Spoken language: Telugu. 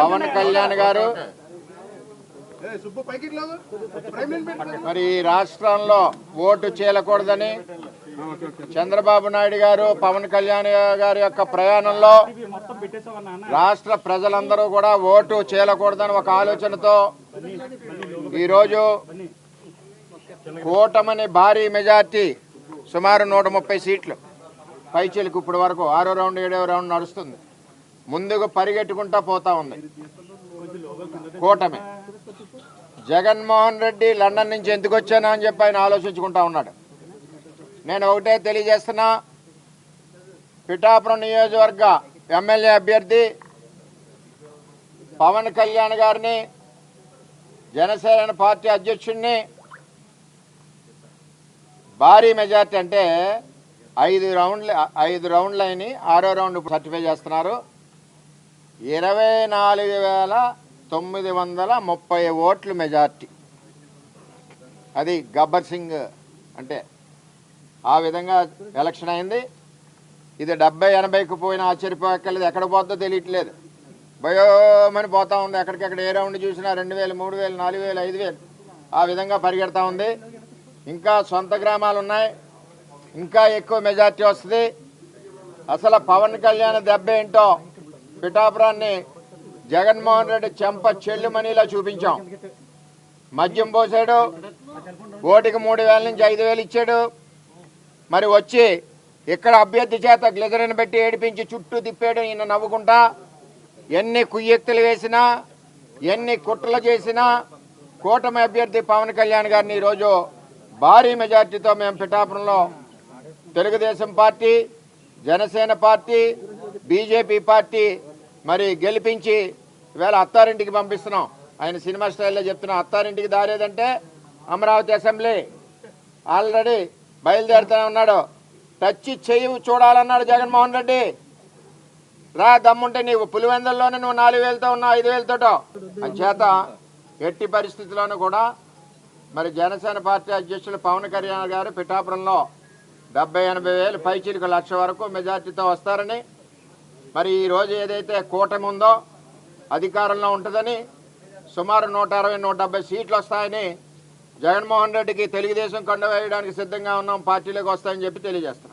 పవన్ కళ్యాణ్ గారు. మరి ఈ రాష్ట్రంలో ఓటు చేయకూడదని చంద్రబాబు నాయుడు గారు పవన్ కళ్యాణ్ గారి యొక్క ప్రయాణంలో రాష్ట్ర ప్రజలందరూ కూడా ఓటు చేయకూడదని ఒక ఆలోచనతో ఈరోజు కూటమని భారీ మెజార్టీ సుమారు నూట ముప్పై సీట్లు. పైచీలకు ఇప్పటి వరకు ఆరో రౌండ్ ఏడో రౌండ్ నడుస్తుంది. ముందుకు పరిగెట్టుకుంటా పోతా ఉంది. కూటమి. జగన్మోహన్ రెడ్డి లండన్ నుంచి ఎందుకు వచ్చానా అని చెప్పి ఆయన ఆలోచించుకుంటా ఉన్నాడు. నేను ఒకటే తెలియజేస్తున్నా పిఠాపురం నియోజకవర్గ ఎమ్మెల్యే అభ్యర్థి పవన్ కళ్యాణ్ గారిని జనసేన పార్టీ అధ్యక్షుడిని భారీ మెజార్టీ అంటే ఐదు రౌండ్లు ఐదు రౌండ్లు అయినాయి ఆరో రౌండ్ సర్టిఫై చేస్తున్నారు. ఇరవై నాలుగు వేల తొమ్మిది వందల ముప్పై ఓట్లు మెజార్టీ. అది గబ్బర్ సింగ్ అంటే ఆ విధంగా ఎలక్షన్ అయింది. ఇది డెబ్బై ఎనభైకి పోయిన ఆశ్చర్యపోక్కర్లేదు. ఎక్కడ పోతుందో తెలియట్లేదు. భయోమని పోతా ఉంది. ఎక్కడికెక్కడ ఏ రౌండ్ చూసినా రెండు వేలు మూడు వేలు నాలుగు వేలు ఐదు వేలు ఆ విధంగా పరిగెడతా ఉంది. ఇంకా సొంత గ్రామాలు ఉన్నాయి. ఇంకా ఎక్కువ మెజార్టీ వస్తుంది. అసలు పవన్ కళ్యాణ్ దెబ్బ ఏంటో పిఠాపురాన్ని జగన్మోహన్ రెడ్డి చెంప చెల్లుమనిలా చూపించాం. మద్యం పోసాడు. ఓటికి మూడు వేల నుంచి ఐదు వేలు ఇచ్చాడు. మరి వచ్చి ఇక్కడ అభ్యర్థి చేత గ్లిజరిని పెట్టి ఏడిపించి చుట్టూ తిప్పాడు ఈయన నవ్వుకుంటా. ఎన్ని కుయ్యెత్తులు వేసినా ఎన్ని కుట్రలు చేసినా కూటమి అభ్యర్థి పవన్ కళ్యాణ్ గారిని ఈరోజు భారీ మెజార్టీతో మేము పిఠాపురంలో Telugu Desam party Janasena party BJP party మరి గెలిపించి వేళ అత్తారింటికి పంపిస్తున్నాం. ఆయన సినిమా స్టైల్లో చెప్తున్నా అత్తారింటికి దారేదంటే అమరావతి అసెంబ్లీ. ఆల్రెడీ బయలుదేరుతూనే ఉన్నాడు. టచ్ చేయి చూడాలన్నాడు జగన్మోహన్ రెడ్డి. రా దమ్ముంటే నీవు పులివెందుల్లోనే నువ్వు నాలుగు వేలతో ఉన్నావు ఐదు వేలతోటో. అంచేత ఎట్టి పరిస్థితుల్లోనూ కూడా మరి జనసేన పార్టీ అధ్యక్షులు పవన్ కళ్యాణ్ గారు పిఠాపురంలో డెబ్బై ఎనభై వేలు పైచీలకు లక్ష వరకు మెజార్టీతో వస్తారని మరి ఈ రోజు ఏదైతే కూటమి ఉందో అధికారంలో ఉంటుందని సుమారు నూట అరవై నూట డెబ్బై సీట్లు వస్తాయని జగన్మోహన్ రెడ్డికి తెలుగుదేశం కండ వేయడానికి సిద్ధంగా ఉన్నాం పార్టీలోకి వస్తాయని చెప్పి తెలియజేస్తాం